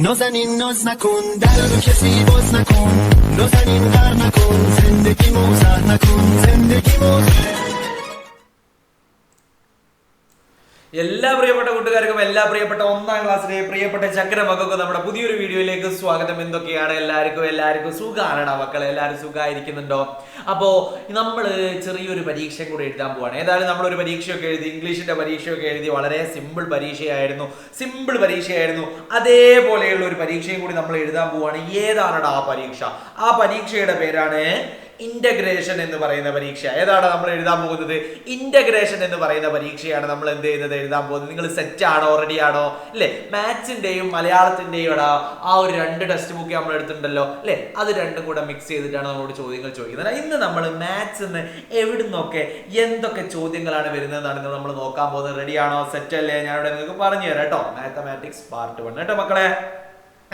نازنین ناز نکن در رو کسی باز نکن نازنین غر نکن زندگی موزر نکن زندگی موزر എല്ലാ പ്രിയപ്പെട്ട കൂട്ടുകാർക്കും എല്ലാ പ്രിയപ്പെട്ട ഒന്നാം ക്ലാസ്സിലെ പ്രിയപ്പെട്ട ചക്കര മക്കൾക്കും നമ്മുടെ പുതിയൊരു വീഡിയോയിലേക്ക് സ്വാഗതം. എന്തൊക്കെയാണ്? എല്ലാവർക്കും എല്ലാവർക്കും സുഖമാണ് മക്കളെ? എല്ലാവരും സുഖമായിരിക്കുന്നുണ്ടോ അപ്പോ നമ്മൾ ചെറിയൊരു പരീക്ഷയും കൂടെ എഴുതാൻ പോവാണ്. ഏതായാലും നമ്മൾ ഒരു പരീക്ഷയൊക്കെ എഴുതി ഇംഗ്ലീഷിന്റെ പരീക്ഷയൊക്കെ എഴുതി വളരെ സിമ്പിൾ പരീക്ഷയായിരുന്നു. സിമ്പിൾ പരീക്ഷയായിരുന്നു. അതേപോലെയുള്ള ഒരു പരീക്ഷയും കൂടി നമ്മൾ എഴുതാൻ പോവാണ്. ഏതാണടാ ആ പരീക്ഷ? ആ പരീക്ഷയുടെ പേരാണ് ഇന്റഗ്രേഷൻ എന്ന് പറയുന്ന പരീക്ഷ. ഏതാണ് നമ്മൾ എഴുതാൻ പോകുന്നത്? ഇന്റഗ്രേഷൻ എന്ന് പറയുന്ന പരീക്ഷയാണ് നമ്മൾ എന്ത് ചെയ്യുന്നത്? എഴുതാൻ പോകുന്നത്. നിങ്ങൾ സെറ്റ് ആണോ? റെഡി ആണോ? അല്ലേ മാത്സിന്റെയും മലയാളത്തിന്റെയും ഇടാ ആ ഒരു രണ്ട് ടെക്സ്റ്റ് ബുക്ക് നമ്മൾ എടുത്തിട്ടുണ്ടല്ലോ. അല്ലേ അത് രണ്ടും കൂടെ മിക്സ് ചെയ്തിട്ടാണ് നമ്മളോട് ചോദ്യങ്ങൾ ചോദിക്കുന്നത്. ഇന്ന് നമ്മൾ മാത്സ് എന്ന് എവിടുന്നൊക്കെ എന്തൊക്കെ ചോദ്യങ്ങളാണ് വരുന്നതെന്നാണ് നമ്മൾ നോക്കാൻ പോകുന്നത്. റെഡി ആണോ? സെറ്റ് അല്ലേ? ഞാനിവിടെ നിങ്ങൾക്ക് പറഞ്ഞു തരാം കേട്ടോ. മാത്തമാറ്റിക്സ് പാർട്ട് വൺ കേട്ടോ മക്കളെ?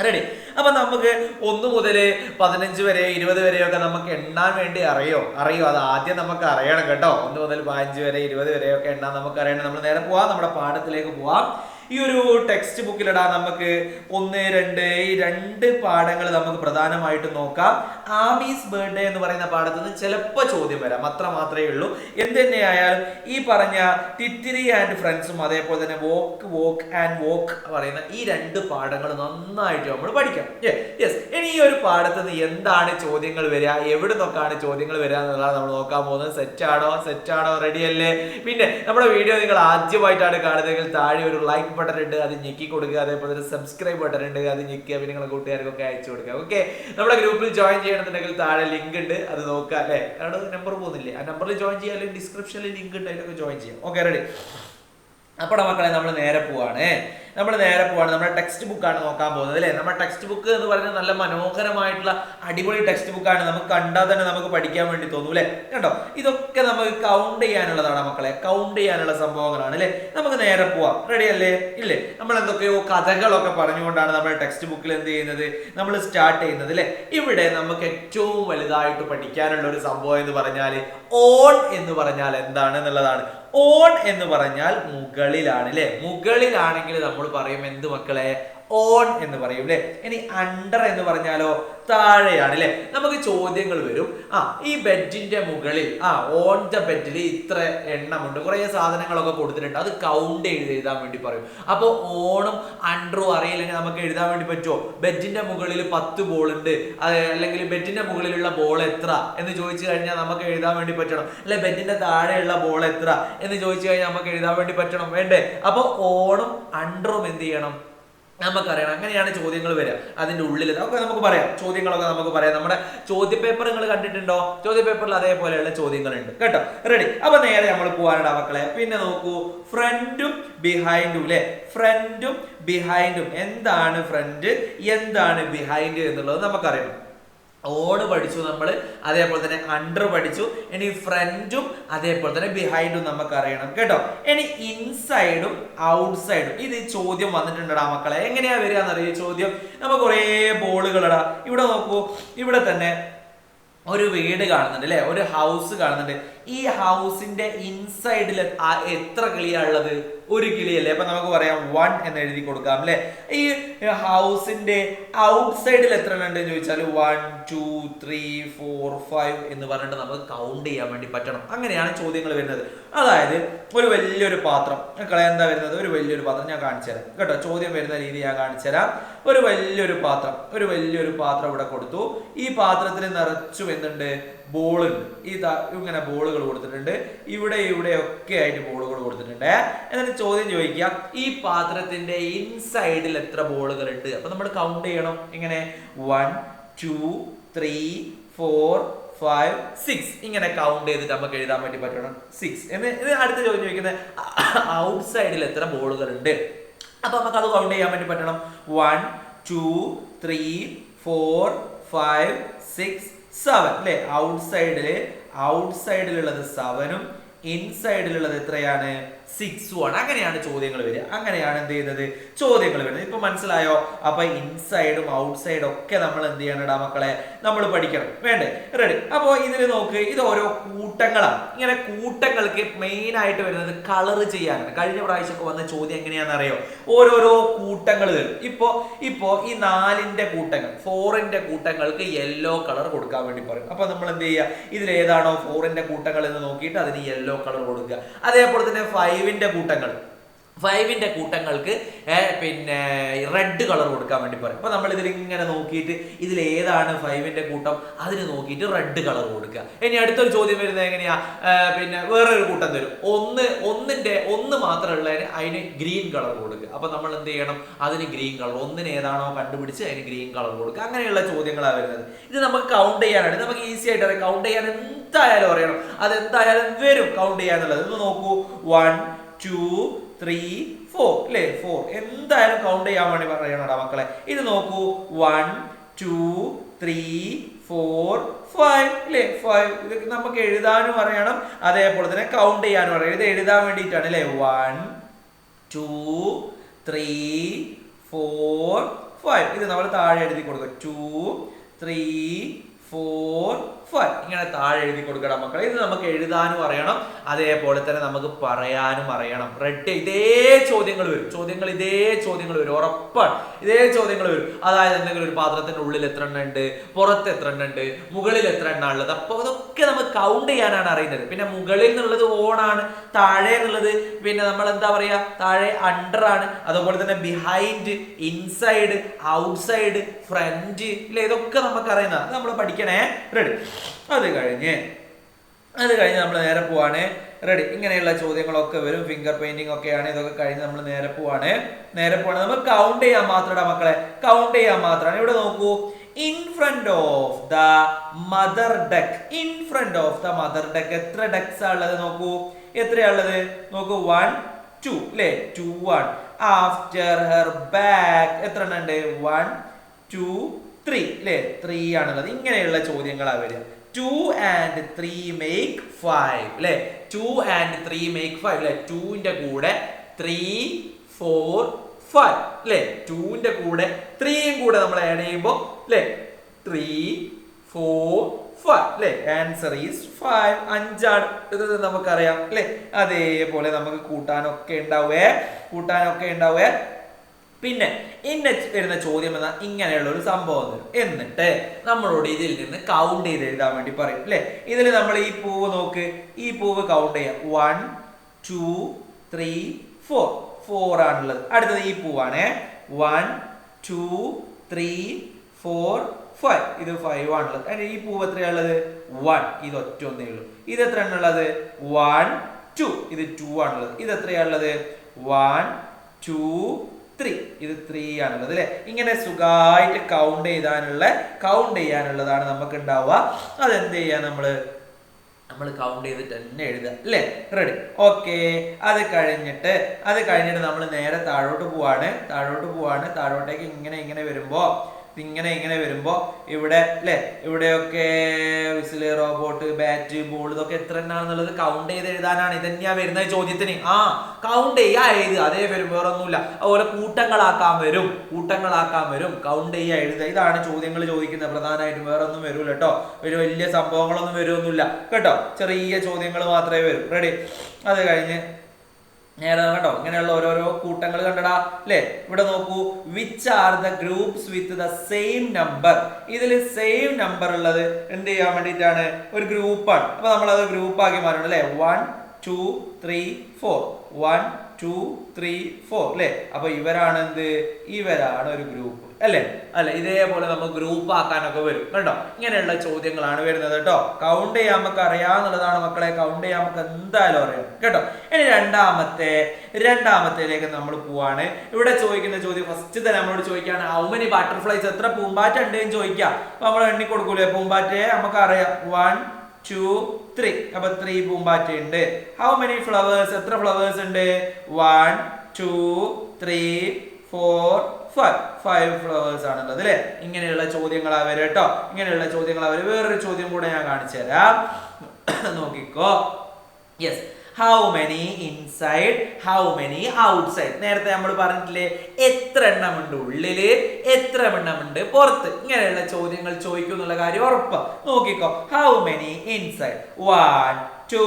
റെഡി അപ്പൊ നമുക്ക് ഒന്ന് മുതൽ പതിനഞ്ച് വരെ ഇരുപത് വരെയൊക്കെ നമുക്ക് എണ്ണാൻ വേണ്ടി അറിയോ? അറിയോ? അത് ആദ്യം നമുക്ക് അറിയണം കേട്ടോ. ഒന്ന് മുതൽ പതിനഞ്ച് വരെ ഇരുപത് വരെയൊക്കെ എണ്ണാൻ നമുക്ക് അറിയണം. നമ്മൾ നേരെ പോവാം. നമ്മുടെ പാഠത്തിലേക്ക് പോവാം. ഈ ഒരു ടെക്സ്റ്റ് ബുക്കിലിടാ നമുക്ക് ഒന്ന് രണ്ട് ഈ രണ്ട് പാഠങ്ങൾ നമുക്ക് പ്രധാനമായിട്ട് നോക്കാം. ആമീസ് ബർത്ത്ഡേ എന്ന് പറയുന്ന പാഠത്തിൽ നിന്ന് ചിലപ്പോൾ ചോദ്യം വരാം അത്ര മാത്രമേ ഉള്ളൂ. എന്ത് തന്നെയായാലും ഈ പറഞ്ഞ ടിറ്റിരി ആൻഡ് ഫ്രണ്ട്സും അതേപോലെ തന്നെ വോക്ക് വോക്ക് ആൻഡ് വോക്ക് പറയുന്ന ഈ രണ്ട് പാഠങ്ങൾ നന്നായിട്ട് നമ്മൾ പഠിക്കാം യെസ് ഇനി ഈ ഒരു പാഠത്തിൽ നിന്ന് എന്താണ് ചോദ്യങ്ങൾ വരിക എവിടെ നിന്നൊക്കെയാണ് ചോദ്യങ്ങൾ വരിക എന്നുള്ളതാണ് നമ്മൾ നോക്കാൻ പോകുന്നത്. സെറ്റ് ആണോ? സെറ്റ് ആണോ? റെഡി അല്ലേ? പിന്നെ നമ്മുടെ വീഡിയോ നിങ്ങൾ ആദ്യമായിട്ടാണ് കാണുന്നതെങ്കിൽ താഴെ ഒരു ലൈക്ക് ബട്ടൺ ഉണ്ട് അത് ഞെക്കി കൊടുക്കുക. അതേപോലെ തന്നെ സബ്സ്ക്രൈബ് ബട്ടൺ ഉണ്ട് അത് ഞെക്കുക പിന്നെ നിങ്ങളെ കൂട്ടുകാർക്കൊക്കെ അയച്ചു കൊടുക്കുക. ഓക്കെ നമ്മുടെ ഗ്രൂപ്പിൽ ജോയിൻ ചെയ്യണമെന്നുണ്ടെങ്കിൽ താഴെ ലിങ്ക് ഉണ്ട്. അത് നോക്കുക അല്ലേ? അവിടെ നമ്പർ പോകുന്നില്ലേ? ആ നമ്പറിൽ ജോയിൻ അല്ലെങ്കിൽ ഡിസ്ക്രിപ്ഷനിൽ ലിങ്ക് ഉണ്ട് അതിലൊക്കെ ജോയിൻ ചെയ്യാം. ഓക്കെ റെഡി അപ്പോൾ മക്കളെ നമ്മൾ നേരെ പോവാണ്. നമ്മൾ നേരെ പോവാണ്. നമ്മുടെ ടെക്സ്റ്റ് ബുക്കാണ് നോക്കാൻ പോകുന്നത് അല്ലേ? നമ്മുടെ ടെക്സ്റ്റ് ബുക്ക് എന്ന് പറയുന്നത് നല്ല മനോഹരമായിട്ടുള്ള അടിപൊളി ടെക്സ്റ്റ് ബുക്കാണ് നമുക്ക് കണ്ടാൽ തന്നെ നമുക്ക് പഠിക്കാൻ വേണ്ടി തോന്നും അല്ലേ? കണ്ടോ? ഇതൊക്കെ നമുക്ക് കൗണ്ട് ചെയ്യാനുള്ളതാണ് മക്കളെ. കൗണ്ട് ചെയ്യാനുള്ള സംഭവങ്ങളാണ് അല്ലേ? നമുക്ക് നേരെ പോവാം. റെഡി അല്ലേ? ഇല്ലേ? നമ്മൾ എന്തൊക്കെയോ കഥകളൊക്കെ പറഞ്ഞുകൊണ്ടാണ് നമ്മുടെ ടെക്സ്റ്റ് ബുക്കിൽ എന്ത് ചെയ്യുന്നത്? നമ്മൾ സ്റ്റാർട്ട് ചെയ്യുന്നത് അല്ലേ? ഇവിടെ നമുക്ക് ഏറ്റവും വലുതായിട്ട് പഠിക്കാനുള്ള ഒരു സംഭവം എന്ന് പറഞ്ഞാൽ ഓൺ എന്ന് പറഞ്ഞാൽ എന്താണ് എന്നുള്ളതാണ്. ഓൺ എന്ന് പറഞ്ഞാൽ മുകളിലാണ് അല്ലെ? മുകളിലാണെങ്കിൽ നമ്മൾ പറയും എന്ത് മക്കളെ? ഓൺ എന്ന് പറയും അല്ലെ ഇനി അണ്ടർ എന്ന് പറഞ്ഞാലോ താഴെയാണ് അല്ലെ നമുക്ക് ചോദ്യങ്ങൾ വരും. ആ ഈ ബെഡിന്റെ മുകളിൽ ആ ഓൺ ദ ബെഡിൽ ഇത്ര എണ്ണമുണ്ട്. കുറെ സാധനങ്ങളൊക്കെ കൊടുത്തിട്ടുണ്ട്. അത് കൗണ്ട് ചെയ്ത് എഴുതാൻ വേണ്ടി പറയും. അപ്പോൾ ഓണും അണ്ടറും അറിയില്ലെങ്കിൽ നമുക്ക് എഴുതാൻ വേണ്ടി പറ്റുമോ? ബെഡിന്റെ മുകളിൽ പത്ത് ബോൾ ഉണ്ട്. അല്ലെങ്കിൽ ബെഡിന്റെ മുകളിലുള്ള ബോൾ എത്ര എന്ന് ചോദിച്ചു കഴിഞ്ഞാൽ നമുക്ക് എഴുതാൻ വേണ്ടി പറ്റണം. അല്ലെ ബെഡിന്റെ താഴെയുള്ള ബോൾ എത്ര എന്ന് ചോദിച്ചു കഴിഞ്ഞാൽ നമുക്ക് എഴുതാൻ വേണ്ടി പറ്റണം. വേണ്ടേ? അപ്പോൾ ഓണും അണ്ടറും എന്ത് ചെയ്യണം? നമുക്കറിയണം. അങ്ങനെയാണ് ചോദ്യങ്ങൾ വരിക. അതിന്റെ ഉള്ളിൽ അതൊക്കെ നമുക്ക് പറയാം. ചോദ്യങ്ങളൊക്കെ നമുക്ക് പറയാം. നമ്മുടെ ചോദ്യ പേപ്പർ നിങ്ങൾ കണ്ടിട്ടുണ്ടോ? ചോദ്യ പേപ്പറിൽ അതേപോലെയുള്ള ചോദ്യങ്ങളുണ്ട്. കേട്ടോ? റെഡി അപ്പൊ നേരെ നമ്മൾ പോകാനുണ്ട് മക്കളെ. പിന്നെ നോക്കൂ. ഫ്രണ്ടും ബിഹൈൻഡും അല്ലെ ഫ്രണ്ടും ബിഹൈൻഡും എന്താണ് ഫ്രണ്ട് എന്താണ് ബിഹൈൻഡ് എന്നുള്ളത് നമുക്കറിയണം. ഓണ് പഠിച്ചു നമ്മൾ അതേപോലെ തന്നെ അണ്ടർ പഠിച്ചു. ഇനി ഫ്രണ്ടും അതേപോലെ തന്നെ ബിഹൈൻഡും നമുക്ക് അറിയണം കേട്ടോ. ഇനി ഇൻസൈഡും ഔട്ട്സൈഡും ഇത് ചോദ്യം വന്നിട്ടുണ്ടടാ മക്കളെ. എങ്ങനെയാ വരിക എന്നറിയോ ചോദ്യം? നമുക്ക് കുറേ ബോളുകളടാ. ഇവിടെ നോക്കൂ. ഇവിടെ തന്നെ ഒരു വീട് കാണുന്നുണ്ട് അല്ലെ? ഒരു ഹൗസ് കാണുന്നുണ്ട്. ഈ ഹൗസിന്റെ ഇൻസൈഡിൽ എത്ര കിളിയാണുള്ളത്? ഒരു കിളിയല്ലേ. അപ്പൊ നമുക്ക് പറയാം വൺ എന്ന് എഴുതി കൊടുക്കാം അല്ലെ? ഈ ഹൗസിന്റെ ഔട്ട്സൈഡിൽ എത്ര ഉണ്ട് എന്ന് ചോദിച്ചാൽ one two three four five എന്ന് പറഞ്ഞിട്ട് നമുക്ക് കൗണ്ട് ചെയ്യാൻ വേണ്ടി പറ്റണം. അങ്ങനെയാണ് ചോദ്യങ്ങൾ വരുന്നത്. അതായത് ഒരു വലിയൊരു പാത്രം. മക്കളെ എന്താ വരുന്നത്? ഒരു വലിയൊരു പാത്രം ഞാൻ കാണിച്ചു തരാം. കേട്ടോ ചോദ്യം വരുന്ന രീതി ഞാൻ കാണിച്ചു തരാം. ഒരു വലിയൊരു പാത്രം. ഒരു വലിയൊരു പാത്രം ഇവിടെ കൊടുത്തു. ഈ പാത്രത്തിൽ നിറച്ചു എന്തുണ്ട്? ഈ ദാ ഇങ്ങനെ ബോളുകൾ കൊടുത്തിട്ടുണ്ട്. ഇവിടെ ഇവിടെ ഒക്കെ ആയിട്ട് ബോളുകൾ കൊടുത്തിട്ടുണ്ട്. എന്നിട്ട് ചോദ്യം ചോദിക്കുക ഈ പാത്രത്തിന്റെ ഇൻസൈഡിൽ എത്ര ബോളുകൾ ഉണ്ട്? അപ്പൊ നമ്മൾ കൗണ്ട് ചെയ്യണം. ഇങ്ങനെ one two three four five six ഇങ്ങനെ കൗണ്ട് ചെയ്തിട്ട് നമുക്ക് എഴുതാൻ വേണ്ടി പറ്റണം. സിക്സ് എന്ന് ഇത് അടുത്ത ചോദ്യം ചോദിക്കുന്നത് ഔട്ട് സൈഡിൽ എത്ര ബോളുകൾ ഉണ്ട്? അപ്പൊ നമുക്ക് അത് കൗണ്ട് ചെയ്യാൻ വേണ്ടി പറ്റണം. One two three four five six seven അല്ലെ ഔട്ട് സൈഡിൽ ഔട്ട് സൈഡിലുള്ളത് സെവനും ഇൻസൈഡിലുള്ളത് എത്രയാണ്? സിക്സും ആണ് അങ്ങനെയാണ് ചോദ്യങ്ങൾ വരിക. അങ്ങനെയാണ് എന്ത് ചെയ്യുന്നത്? ചോദ്യങ്ങൾ വരുന്നത്. ഇപ്പൊ മനസ്സിലായോ? അപ്പൊ ഇൻസൈഡും ഔട്ട്സൈഡും ഒക്കെ നമ്മൾ എന്ത് ചെയ്യണടാ മക്കളെ? നമ്മൾ പഠിക്കണം. വേണ്ടേ? റെഡി അപ്പോൾ ഇതിൽ നോക്ക്. ഇത് ഓരോ കൂട്ടങ്ങളാണ്. ഇങ്ങനെ കൂട്ടങ്ങൾക്ക് മെയിൻ ആയിട്ട് വരുന്നത് കളർ ചെയ്യാനാണ്. കഴിഞ്ഞ പ്രാവശ്യമൊക്കെ വന്ന ചോദ്യം എങ്ങനെയാണെന്ന് അറിയോ ഓരോരോ കൂട്ടങ്ങൾ തരും ഇപ്പോ ഇപ്പോ ഈ നാലിന്റെ കൂട്ടങ്ങൾ ഫോറിന്റെ കൂട്ടങ്ങൾക്ക് യെല്ലോ കളർ കൊടുക്കാൻ വേണ്ടി പറയും. അപ്പൊ നമ്മൾ എന്ത് ചെയ്യുക? ഇതിൽ ഏതാണോ ഫോറിന്റെ കൂട്ടങ്ങൾ എന്ന് നോക്കിയിട്ട് അതിന് യെല്ലോ കളർ കൊടുക്കുക. അതേപോലെ തന്നെ ഫൈവിന്റെ കൂട്ടങ്ങൾ. ഫൈവിന്റെ കൂട്ടങ്ങൾക്ക് പിന്നെ റെഡ് കളർ കൊടുക്കാൻ വേണ്ടി പറയും. അപ്പോൾ നമ്മൾ ഇതിൽ ഇങ്ങനെ നോക്കിയിട്ട് ഇതിൽ ഏതാണ് ഫൈവിന്റെ കൂട്ടം അതിന് നോക്കിയിട്ട് റെഡ് കളർ കൊടുക്കുക. ഇനി അടുത്തൊരു ചോദ്യം വരുന്നത് എങ്ങനെയാ? പിന്നെ വേറൊരു കൂട്ടം തരും. ഒന്ന് ഒന്നിന്റെ ഒന്ന് മാത്രമുള്ളതിന് അതിന് ഗ്രീൻ കളർ കൊടുക്കുക. അപ്പോൾ നമ്മൾ എന്ത് ചെയ്യണം? അതിന് ഗ്രീൻ കളർ ഒന്നിന് ഏതാണോ കണ്ടുപിടിച്ച് അതിന് ഗ്രീൻ കളർ കൊടുക്കുക. അങ്ങനെയുള്ള ചോദ്യങ്ങളാണ് വരുന്നത്. ഇത് നമുക്ക് കൗണ്ട് ചെയ്യാനാണ്. നമുക്ക് ഈസി ആയിട്ട് അറിയാം. കൗണ്ട് ചെയ്യാൻ എന്തായാലും അറിയണം. അത് എന്തായാലും വരും കൗണ്ട് ചെയ്യാന്നുള്ളത് ഇത് നോക്കൂ. വൺ ടു ത്രീ ഫോർ അല്ലേ ഫോർ എന്തായാലും കൗണ്ട് ചെയ്യാൻ വേണ്ടി പറയണടാ മക്കളെ. ഇത് നോക്കൂ. One two three four five അല്ലേ ഫൈവ് ഇത് നമുക്ക് എഴുതാനും അറിയണം. അതേപോലെ തന്നെ കൗണ്ട് ചെയ്യാനും അറിയണം. ഇത് എഴുതാൻ വേണ്ടിയിട്ടാണ് അല്ലേ one two three four five ഇത് നമ്മൾ താഴെ എഴുതി കൊടുക്കുക. ടു ത്രീ ഫോർ ഫൈവ് ഇങ്ങനെ താഴെ എഴുതി കൊടുക്കണം മക്കളെ. ഇത് നമുക്ക് എഴുതാനും അറിയണം. അതേപോലെ തന്നെ നമുക്ക് പറയാനും അറിയണം. റെഡ്. ഇതേ ചോദ്യങ്ങൾ വരും. ചോദ്യങ്ങൾ ഇതേ ചോദ്യങ്ങൾ വരും. ഉറപ്പാണ്. ഇതേ ചോദ്യങ്ങൾ വരും. അതായത് എന്തെങ്കിലും ഒരു പാത്രത്തിന്റെ ഉള്ളിൽ എത്ര എണ്ണ ഉണ്ട്? പുറത്ത് എത്ര എണ്ണ ഉണ്ട്? മുകളിൽ എത്ര എണ്ണ ഉള്ളത്? അപ്പോൾ അതൊക്കെ നമുക്ക് കൗണ്ട് ചെയ്യാനാണ് അറിയുന്നത്. പിന്നെ മുകളിൽ എന്നുള്ളത് ഓണാണ് താഴെ എന്നുള്ളത് പിന്നെ നമ്മൾ എന്താ പറയാ താഴെ അണ്ടർ ആണ്. അതുപോലെ തന്നെ ബിഹൈൻഡ് ഇൻസൈഡ് ഔട്ട്സൈഡ് ഫ്രണ്ട് ഇല്ല? ഇതൊക്കെ നമുക്ക് അറിയുന്നതാണ്. നമ്മൾ പഠിക്കണേ. റെഡി അത് കഴിഞ്ഞ് അത് കഴിഞ്ഞ് നമ്മൾ നേരെ പോവാണ്. റെഡി ഇങ്ങനെയുള്ള ചോദ്യങ്ങളൊക്കെ വരും. ഫിംഗർ പെയിന്റിംഗ് ഒക്കെയാണ്. ഇതൊക്കെ കഴിഞ്ഞ് നമ്മൾ നേരെ പോവാണ്. നേരെ പോവാണ്. നമ്മൾ കൗണ്ട് ചെയ്യാൻ മാത്രമാണ് മക്കളെ. കൗണ്ട് ചെയ്യാൻ മാത്രമാണ്. ഇവിടെ നോക്കൂ. In front of the mother duck in front of the mother duck എത്ര ഡക്സ് ഉള്ളത് നോക്കൂ. എത്രയാ ഉള്ളത്? നോക്കൂ. വൺ ടു അല്ലേ two one after her back എത്ര എണ്ണം ഉണ്ട്? വൺ ടു ത്രീ അല്ലേ ത്രീ ആണുള്ളത്. ഇങ്ങനെയുള്ള ചോദ്യങ്ങളാണ് വരിക. Two and three make five അല്ലേ two and three make five അല്ലേ ടൂവിന്റെ കൂടെ ത്രീ ഫോർ ഫൈവ് അല്ലേ ടൂവിന്റെ കൂടെ ത്രീയും കൂടെ നമ്മൾ ആഡ് ചെയ്യുമ്പോൾ അല്ലേ ത്രീ ഫോർ ഫൈവ് അല്ലേ ആൻസർ ഈസ് ഫൈവ് അഞ്ചാണ്. ഇത് നമുക്കറിയാം അല്ലേ അതേപോലെ നമുക്ക് കൂട്ടാനൊക്കെ ഉണ്ടാവേ. കൂട്ടാനൊക്കെ ഉണ്ടാവേ. പിന്നെ ഇന്ന വരുന്ന ചോദ്യം എന്ന ഇങ്ങനെയുള്ള ഒരു സംഭവം തരും എന്നിട്ട് നമ്മളോട് ഇതിൽ നിന്ന് കൗണ്ട് ചെയ്ത് എഴുതാൻ വേണ്ടി പറയും അല്ലെ? ഇതിൽ നമ്മൾ ഈ പൂവ് നോക്ക്. ഈ പൂവ് കൗണ്ട് ചെയ്യാം. One two three four four ആണുള്ളത്. അടുത്തത് ഈ പൂവാണ്. One two three four five ഇത് ഫൈവ് ആണുള്ളത്. അതിന് ഈ പൂവ് എത്രയാണുള്ളത് വൺ ഇത് ഒറ്റ ഒന്നേ ഉള്ളൂ. ഇത് എത്ര എണ്ണുള്ളത് വൺ ടു ഇത് ടു ആണുള്ളത്. ഇത് എത്രയാണുള്ളത് വൺ ടു ത്രീ ഇത് ത്രീ ആണുള്ളത് അല്ലെ? ഇങ്ങനെ സുഖമായിട്ട് കൗണ്ട് ചെയ്താനുള്ള കൗണ്ട് ചെയ്യാനുള്ളതാണ് നമുക്ക് ഉണ്ടാവുക അതെന്ത് ചെയ്യാ നമ്മൾ? നമ്മൾ കൗണ്ട് ചെയ്തിട്ട് തന്നെ എഴുതുക അല്ലേ? റെഡി ഓക്കെ അത് കഴിഞ്ഞിട്ട് അത് കഴിഞ്ഞിട്ട് നമ്മൾ നേരെ താഴോട്ട് പോവാണ്. താഴോട്ട് പോവാണ്. താഴോട്ടേക്ക് ഇങ്ങനെ ഇങ്ങനെ വരുമ്പോ ഇങ്ങനെ ഇങ്ങനെ വരുമ്പോൾ ഇവിടെ അല്ലേ ഇവിടെയൊക്കെ വിസിൽ റോബോട്ട് ബാറ്റ് ബോൾ ഇതൊക്കെ എത്ര എണ്ണാണെന്നുള്ളത് കൗണ്ട് ചെയ്ത് എഴുതാനാണ്. ഇതന്നെയാ വരുന്ന ചോദ്യത്തിന്. ആ കൗണ്ട് ചെയ്യാ എഴുതുക. അതേ വരും വേറെ ഒന്നുമില്ല അതുപോലെ കൂട്ടങ്ങളാക്കാൻ വരും. കൂട്ടങ്ങളാക്കാൻ വരും. കൗണ്ട് ചെയ്യാ എഴുതുക. ഇതാണ് ചോദ്യങ്ങൾ ചോദിക്കുന്നത്. പ്രധാനമായിട്ടും വേറെ ഒന്നും വരൂല കേട്ടോ. ഒരു വലിയ സംഭവങ്ങളൊന്നും വരുമൊന്നുമില്ല കേട്ടോ? ചെറിയ ചോദ്യങ്ങൾ മാത്രമേ വരും. റെഡി അത് കഴിഞ്ഞ് നേരെ കണ്ടോ? ഇങ്ങനെയുള്ള ഓരോരോ കൂട്ടങ്ങൾ കണ്ടടാ. അല്ലേ? ഇവിടെ നോക്കൂ. Which are the groups with the same number ഇതിൽ സെയിം നമ്പർ ഉള്ളത് എന്ത് ചെയ്യാൻ വേണ്ടിയിട്ടാണ്? ഒരു ഗ്രൂപ്പാണ്. അപ്പൊ നമ്മൾ അത് ഗ്രൂപ്പാക്കി മാറണം അല്ലേ? One two three four one two three four അല്ലേ അപ്പൊ ഇവരാണ് എന്ത്? ഇവരാണ് ഒരു ഗ്രൂപ്പ് അല്ലേ? അല്ലെ ഇതേപോലെ നമ്മൾ ഗ്രൂപ്പ് ആക്കാനൊക്കെ വരും. കണ്ടോ? ഇങ്ങനെയുള്ള ചോദ്യങ്ങളാണ് വരുന്നത് കേട്ടോ. കൗണ്ട് ചെയ്യാൻ നമുക്ക് അറിയാന്നുള്ളതാണ് മക്കളെ. കൗണ്ട് ചെയ്യാൻ നമുക്ക് എന്തായാലും അറിയാം. കേട്ടോ? ഇനി രണ്ടാമത്തെ രണ്ടാമത്തേലേക്ക് നമ്മൾ പോവാണ്. ഇവിടെ ചോദിക്കുന്ന ചോദ്യം ഫസ്റ്റ് തന്നെ നമ്മളോട് ചോദിക്കുകയാണ് ഹൗ മെനി ബട്ടർഫ്ലൈസ് എത്ര പൂമ്പാറ്റ ഉണ്ടെന്ന് ചോദിക്കാം അപ്പൊ നമ്മൾ എണ്ണി കൊടുക്കൂലേ പൂമ്പാറ്റയെ? നമുക്ക് അറിയാം വൺ ടു ത്രീ അപ്പൊ ത്രീ പൂമ്പാറ്റ ഉണ്ട് ഹൗ മെനി ഫ്ലവേഴ്സ് എത്ര ഫ്ലവേഴ്സ് ഉണ്ട് one two three four five five flowers ആണുള്ളത് അല്ലെ? ഇങ്ങനെയുള്ള ചോദ്യങ്ങളാ വരെ കേട്ടോ ഇങ്ങനെയുള്ള ചോദ്യങ്ങളാ വരെ വേറൊരു ചോദ്യം കൂടെ ഞാൻ കാണിച്ചു തരാം. നോക്കിക്കോ. Yes how many inside how many outside നേരത്തെ നമ്മൾ പറഞ്ഞിട്ടില്ലേ എത്ര എണ്ണമുണ്ട് ഉള്ളിൽ എത്ര എണ്ണമുണ്ട് പുറത്ത്. ഇങ്ങനെയുള്ള ചോദ്യങ്ങൾ ചോദിക്കും എന്നുള്ള കാര്യം ഉറപ്പാ. നോക്കിക്കോ. How many inside one two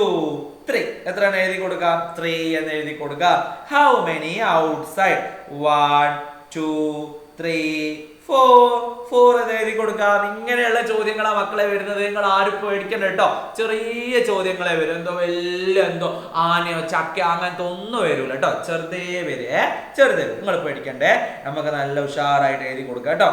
three എത്ര എണ്ണം എഴുതി കൊടുക്കാം? ത്രീ എന്ന് എഴുതി കൊടുക്കാം. How many outside one two three four four എന്ന് എഴുതി കൊടുക്കാം ഇങ്ങനെയുള്ള ചോദ്യങ്ങളാ മക്കളെ വരുന്നത്. നിങ്ങൾ ആരും പേടിക്കണ്ട കേട്ടോ. ചെറിയ ചോദ്യങ്ങളെ വരും. എന്തോ വലിയ എന്തോ ആനയോ ചക്ക അങ്ങനത്തെ ഒന്നും വരൂല കേട്ടോ. ചെറുതേ വരെ ചെറുതേ നിങ്ങൾ പേടിക്കണ്ടേ? നമുക്ക് നല്ല ഉഷാറായിട്ട് എഴുതി കൊടുക്കാം കേട്ടോ.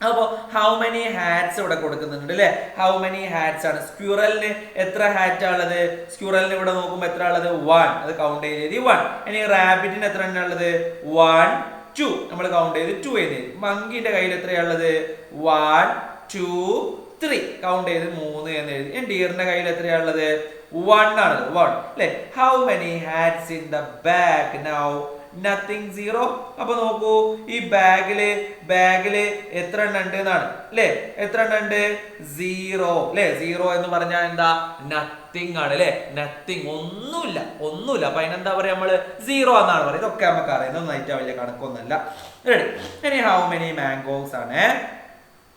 അപ്പോൾ അപ്പോ ഹൗ മെനി ഹാറ്റ്സ് ഇവിടെ കൊടുക്കുന്നുണ്ട് അല്ലെ ഹൗ മെനി ഹാറ്റ്സ് ആണ്? സ്ക്യൂറലിന് എത്ര ഹാറ്റ് ഉള്ളത്? സ്ക്യൂറലിന് ഇവിടെ നോക്കുമ്പോൾ എത്ര ഉള്ളത്? വൺ അത് കൗണ്ട് ചെയ്ത് വൺ ഇനി റാബിറ്റിന് എത്ര ഉള്ളത്? വൺ ടു നമ്മൾ കൗണ്ട് ചെയ്ത് ടു എഴുതി മങ്കിന്റെ കയ്യിൽ എത്രയാണുള്ളത്? വൺ ടു ത്രീ കൗണ്ട് ചെയ്ത് മൂന്ന് എന്ന് എഴുതി. ഡിയറിന്റെ കയ്യിൽ എത്രയാണുള്ളത്? വൺ ആണ് വൺ അല്ലെ? How many hats in the bag now nothing zero അപ്പൊ നോക്കൂ ഈ ബാഗിൽ ബാഗിൽ എത്ര എണ്ണം ഉണ്ട് എന്നാണ്. അല്ലെ എത്ര എണ്ണം ഉണ്ട്? സീറോ അല്ലെ സീറോ എന്ന് പറഞ്ഞാൽ എന്താ? നത്തിങ് ആണ് അല്ലെ നത്തിങ് ഒന്നുമില്ല ഒന്നുമില്ല. അപ്പൊ അതിനെന്താ പറയാ നമ്മൾ? സീറോ എന്നാണ് പറയുന്നത്. ഇതൊക്കെ നമുക്ക് അറിയുന്നത് നന്നായിട്ട് വലിയ കണക്കൊന്നുമല്ല. റെഡി ഇനി ഹൗ മെനി മാംഗോസ് ആണ്?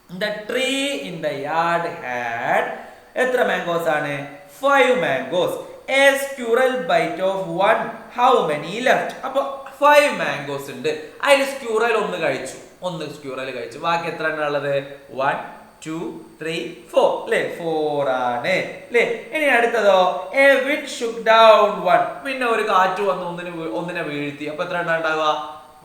The tree in the yard had എത്ര മാംഗോസ് ആണ്? Five mangoes a squirrel bite off one how many left അപ്പൊ ഫൈവ് മാംഗോസ് ഉണ്ട്. അതിൽ സ്ക്യൂറൽ ഒന്ന് കഴിച്ചു. ഒന്ന് സ്ക്യൂറൽ കഴിച്ചു. ബാക്കി എത്ര എണ്ണ ഉള്ളത്? വൺ ടു ത്രീ ഫോർ അല്ലേ ഫോർ ആണ്. അല്ലേ ഇനി അടുത്തതോ? എ വിറ്റ് ഷുക്ക് ഡൗൺ വൺ പിന്നെ ഒരു കാറ്റ് വന്ന് ഒന്നിനെ ഒന്നിനെ വീഴ്ത്തി. അപ്പൊ എത്ര എണ്ണ ഉണ്ടാവുക?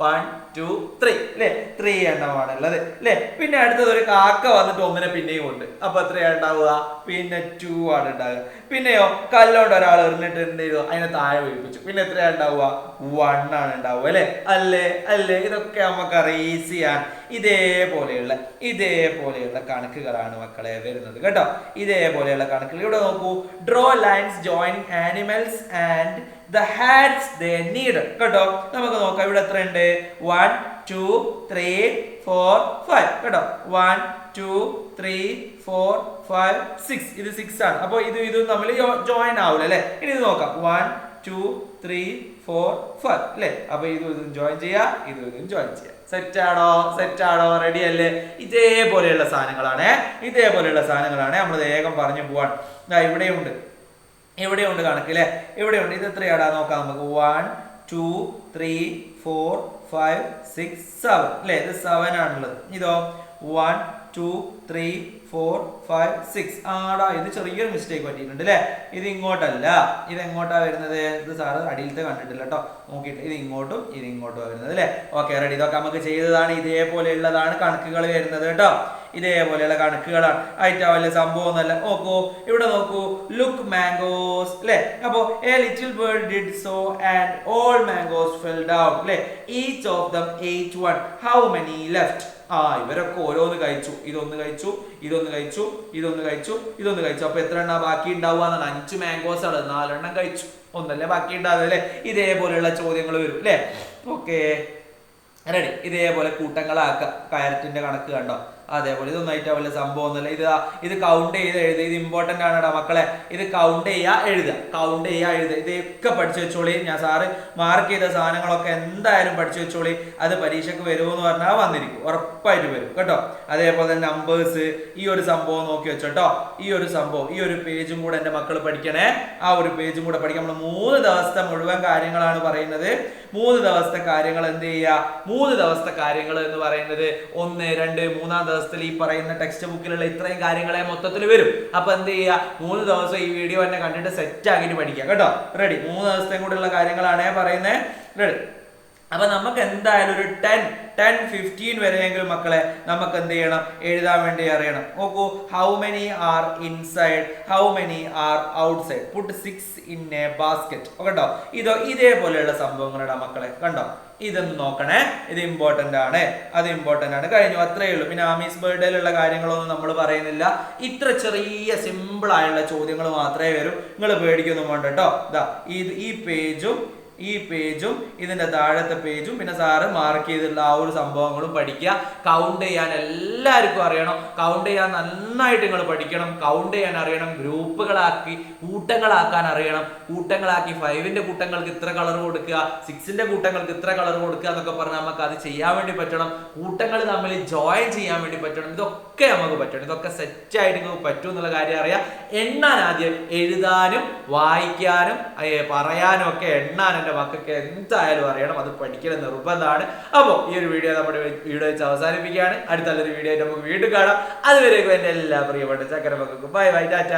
വൺ ടു ത്രീ അല്ലേ ത്രീ എണ്ണമാണ് ഉള്ളത്. അല്ലേ പിന്നെ അടുത്തത് ഒരു കാക്ക വന്നിട്ട് ഒന്നിനെ പിന്നെയും ഉണ്ട്. അപ്പൊ എത്രയാ ഉണ്ടാവുക? പിന്നെ ടു ആണ് ഉണ്ടാവുക. പിന്നെയോ കല്ലോണ്ട് ഒരാൾ എറിഞ്ഞിട്ട് എന്ത് ചെയ്തു? അതിനെ താഴെ വീഴ്പ്പിച്ചു. പിന്നെ എത്രയാ ഉണ്ടാവുക? വൺ ആണ് ഉണ്ടാവുക അല്ലേ അല്ലേ? അല്ലേ? ഇതൊക്കെ നമുക്ക് ഈസിയാണ് ഇതേപോലെയുള്ള ഇതേപോലെയുള്ള കണക്കുകളാണ് മക്കളെ വരുന്നത് കേട്ടോ. ഇതേപോലെയുള്ള കണക്കുകൾ. ഇവിടെ നോക്കൂ. Draw lines join animals and the hats they need കേട്ടോ. നമുക്ക് നോക്കാം. ഇവിടെ എത്ര ഉണ്ട്? One two three four five കേട്ടോ. One two three four five six ഇത് സിക്സ് ആണ്. അപ്പോൾ ഇത് ഇതും തമ്മിൽ ജോയിൻ ആവില്ല അല്ലേ? ഇനി ഇത് നോക്കാം. One two three four five അല്ലേ? അപ്പോൾ ഇതും ഇതും ജോയിൻ ചെയ്യാം ഇതും ഇതും ജോയിൻ ചെയ്യാം സെറ്റ് ആണോ? സെറ്റ് ആണോ? റെഡി അല്ലേ? ഇതേപോലെയുള്ള സാധനങ്ങളാണ്. ഇതേപോലെയുള്ള സാധനങ്ങളാണ്. നമ്മൾ വേഗം പറഞ്ഞു പോവാൻ ഇതാ ഇവിടെയുണ്ട്. കണക്ക് അല്ലേ എവിടെയുണ്ട് ഇത് എത്രയാടാ? നോക്കാം നമുക്ക്. One two three four five six seven അല്ലേ ഇത് സെവൻ ആണുള്ളത്. ഇതോ? One two three four five six ആടാ ഇത് ചെറിയൊരു മിസ്റ്റേക്ക് പറ്റിയിട്ടുണ്ട് അല്ലേ ഇത് ഇങ്ങോട്ടല്ല. ഇത് എങ്ങോട്ടാ വരുന്നത്? ഇത് സാറ് അടിയിലത്തെ കണ്ടിട്ടില്ല കേട്ടോ നോക്കിയിട്ട് ഇത് ഇങ്ങോട്ടും ഇത് ഇങ്ങോട്ടും വരുന്നത് അല്ലേ ഓക്കെ റെഡി ഇതൊക്കെ നമുക്ക് ചെയ്തതാണ്. ഇതേപോലെയുള്ളതാണ് കണക്കുകൾ വരുന്നത് കേട്ടോ ഇതേപോലെയുള്ള കണക്കുകളാണ്. ആയിട്ടാ വലിയ അല്ല നോക്കൂ ഇവിടെ നോക്കൂ. ലുക്ക് മാംഗോസ് അല്ലെ അപ്പോ a little bird did so and all mangoes fell down അല്ലെ each of them eight one how many left ആ ഇവരൊക്കെ ഓരോന്ന് കഴിച്ചു. ഇതൊന്ന് കഴിച്ചു ഇതൊന്ന് കഴിച്ചു ഇതൊന്ന് കഴിച്ചു ഇതൊന്ന് കഴിച്ചു. അപ്പൊ എത്ര എണ്ണ ബാക്കി ഉണ്ടാവുക എന്നാണ്? അഞ്ച് മാംഗോസ് ആണ്. നാലെണ്ണം കഴിച്ചു. ഒന്നല്ലേ ബാക്കി ഉണ്ടാവുക അല്ലെ? ഇതേപോലെയുള്ള ചോദ്യങ്ങൾ വരും അല്ലെ? ഓക്കെ റെഡി ഇതേപോലെ കൂട്ടങ്ങളാക്കുക. കയററ്റിന്റെ കണക്ക് കണ്ടോ? അതേപോലെ ഇതൊന്നും ആയിട്ട് വല്ല സംഭവം ഒന്നുമില്ല. ഇത് ഇത് കൗണ്ട് ചെയ്ത് എഴുതുക. ഇത് ഇമ്പോർട്ടന്റ് ആണ് മക്കളെ. ഇത് കൗണ്ട് ചെയ്യുക എഴുതുക. കൗണ്ട് ചെയ്യുക എഴുതുക. ഇതൊക്കെ പഠിച്ചു വെച്ചോളി. ഞാൻ സാറ് മാർക്ക് ചെയ്ത സാധനങ്ങളൊക്കെ എന്തായാലും പഠിച്ചു വെച്ചോളി. അത് പരീക്ഷയ്ക്ക് വരുമെന്ന് പറഞ്ഞാൽ വന്നിരിക്കും. ഉറപ്പായിട്ട് വരും. കേട്ടോ? അതേപോലെ തന്നെ നമ്പേഴ്സ് ഈ ഒരു സംഭവം നോക്കി വെച്ചോട്ടോ ഈ ഒരു സംഭവം ഈ ഒരു പേജും കൂടെ എന്റെ മക്കൾ പഠിക്കണേ. ആ ഒരു പേജും കൂടെ പഠിക്കാം നമ്മൾ മൂന്ന് ദിവസത്തെ മുഴുവൻ കാര്യങ്ങളാണ് പറയുന്നത്. മൂന്ന് ദിവസത്തെ കാര്യങ്ങൾ എന്ത് ചെയ്യുക? മൂന്ന് ദിവസത്തെ കാര്യങ്ങൾ എന്ന് പറയുന്നത് ഒന്ന് രണ്ട് മൂന്നാം ദിവസത്തിൽ ഈ പറയുന്ന ടെക്സ്റ്റ് ബുക്കിലുള്ള ഇത്രയും കാര്യങ്ങളെ മൊത്തത്തിൽ വരും. അപ്പൊ എന്ത് ചെയ്യുക മൂന്ന് ദിവസം ഈ വീഡിയോ തന്നെ കണ്ടിട്ട് സെറ്റ് ആക്കിയിട്ട് പഠിക്കുക കേട്ടോ? റെഡി മൂന്ന് ദിവസത്തെ കൂടെയുള്ള കാര്യങ്ങളാണ് പറയുന്നത് റെഡി അപ്പൊ നമുക്ക് എന്തായാലും ഒരു ടെൻ ടെൻ ഫിഫ്റ്റീൻ വരെയെങ്കിലും മക്കളെ നമുക്ക് എന്ത് ചെയ്യണം എഴുതാൻ വേണ്ടി അറിയണം. നോക്കൂ how many are inside how many are outside put six in a basket കേട്ടോ ഇതോ ഇതേപോലെയുള്ള സംഭവങ്ങളുടെ മക്കളെ. കണ്ടോ? ഇതൊന്ന് നോക്കണേ. ഇത് ഇമ്പോർട്ടന്റ് ആണ്. അത് ഇമ്പോർട്ടന്റ് ആണ്. കഴിഞ്ഞു. അത്രയേ ഉള്ളൂ. പിന്നെ ആമീസ് ബർത്ത്ഡേയിലുള്ള കാര്യങ്ങളൊന്നും നമ്മൾ പറയുന്നില്ല. ഇത്ര ചെറിയ സിമ്പിൾ ആയുള്ള ചോദ്യങ്ങൾ മാത്രമേ വരൂ. നിങ്ങൾ പേടിക്കൊന്നും വേണ്ട കേട്ടോ ഇത് ഈ പേജും ഈ പേജും ഇതിന്റെ താഴത്തെ പേജും പിന്നെ സാറ് മാർക്ക് ചെയ്തിട്ടുള്ള ആ ഒരു സംഭവങ്ങളും പഠിക്കുക. കൗണ്ട് ചെയ്യാൻ എല്ലാവർക്കും അറിയണം. കൗണ്ട് ചെയ്യാൻ നന്നായിട്ട് നിങ്ങൾ പഠിക്കണം. കൗണ്ട് ചെയ്യാൻ അറിയണം. ഗ്രൂപ്പുകളാക്കി കൂട്ടങ്ങളാക്കാൻ അറിയണം. കൂട്ടങ്ങളാക്കി ഫൈവിന്റെ കൂട്ടങ്ങൾക്ക് ഇത്ര കളർ കൊടുക്കുക സിക്സിന്റെ കൂട്ടങ്ങൾക്ക് ഇത്ര കളർ കൊടുക്കുക എന്നൊക്കെ പറഞ്ഞാൽ നമുക്ക് അത് ചെയ്യാൻ വേണ്ടി പറ്റണം. കൂട്ടങ്ങൾ തമ്മിൽ ജോയിൻ ചെയ്യാൻ വേണ്ടി പറ്റണം. ഇതൊക്കെ നമുക്ക് പറ്റണം. ഇതൊക്കെ സെറ്റായിട്ട് നിങ്ങൾക്ക് പറ്റും എന്നുള്ള കാര്യം അറിയാം. എണ്ണാൻ ആദ്യം എഴുതാനും വായിക്കാനും പറയാനും ഒക്കെ എണ്ണാൻ എന്റെ മക്കൾക്ക് എന്തായാലും അറിയണം. അത് പഠിക്കണം നിർബന്ധമാണ്. അപ്പോൾ ഈ ഒരു വീഡിയോ നമ്മുടെ വീഡിയോ വെച്ച് അവസാനിപ്പിക്കുകയാണ്. അടുത്ത നല്ലൊരു വീഡിയോ നമുക്ക് വീണ്ടും കാണാം. അതുവരേക്കും എന്റെ എല്ലാ പ്രിയപ്പെട്ട ചക്കര മക്കൾക്കും ബൈ ബൈ ടാറ്റ.